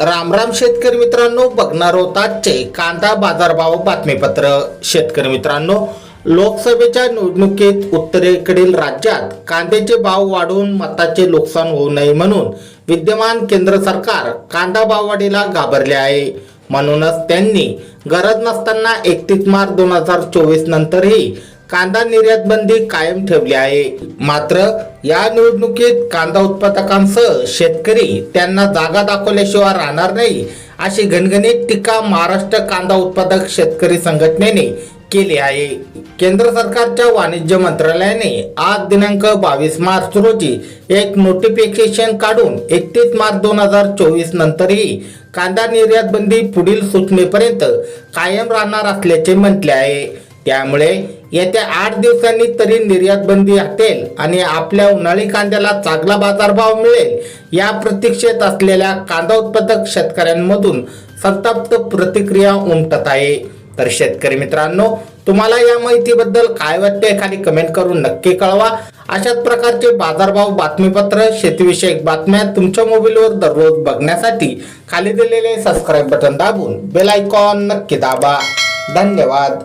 रामराम शेतकरी मित्रांनो बघणार आहोत आजचे कांदा बाजारभाव बातमीपत्र. शेतकरी मित्रांनो लोकसभेच्या निवडणुकीत उत्तरेकडील राज्यात कांद्याचे भाव वाढून मताचे नुकसान होऊ नये म्हणून विद्यमान केंद्र सरकार कांदा भाववाढीला घाबरले आहे. म्हणूनच त्यांनी गरज नसताना एकतीस मार्च दोन हजार चोवीस नंतरही कांदा निर्यात बंदी कायम ठेवली आहे. मात्र या निवडणुकीत कांदा उत्पादकांसह शेतकरी त्यांना जागा दाखवल्याशिवाय राहणार नाही अशी घणघणीत टीका महाराष्ट्र कांदा उत्पादक शेतकरी संघटनेने केली आहे. केंद्र सरकारच्या वाणिज्य मंत्रालयाने आज दिनांक बावीस मार्च रोजी एक नोटिफिकेशन काढून एकतीस मार्च दोन हजार चोवीस नंतरही कांदा निर्यात बंदी पुढील सूचनेपर्यंत कायम राहणार असल्याचे म्हटले आहे. त्यामुळे येत्या आठ दिवसांनी तरी निर्यात बंदी हटेल आणि आपल्या उन्हाळी कांद्याला चांगला बाजारभाव मिळेल या प्रतीक्षेत असलेल्या कांदा उत्पादक शेतकऱ्यांमधून संतप्त प्रतिक्रिया उमटत आहे. तर शेतकरी मित्रांनो तुम्हाला या माहितीबद्दल काय वाटते खाली कमेंट करून नक्की कळवा. अशाच प्रकारचे बाजारभाव बातमीपत्र शेतीविषयक बातम्या तुमच्या मोबाईलवर दररोज बघण्यासाठी खाली दिलेले सबस्क्राईब बटन दाबून बेल आयकॉन नक्की दाबा. धन्यवाद.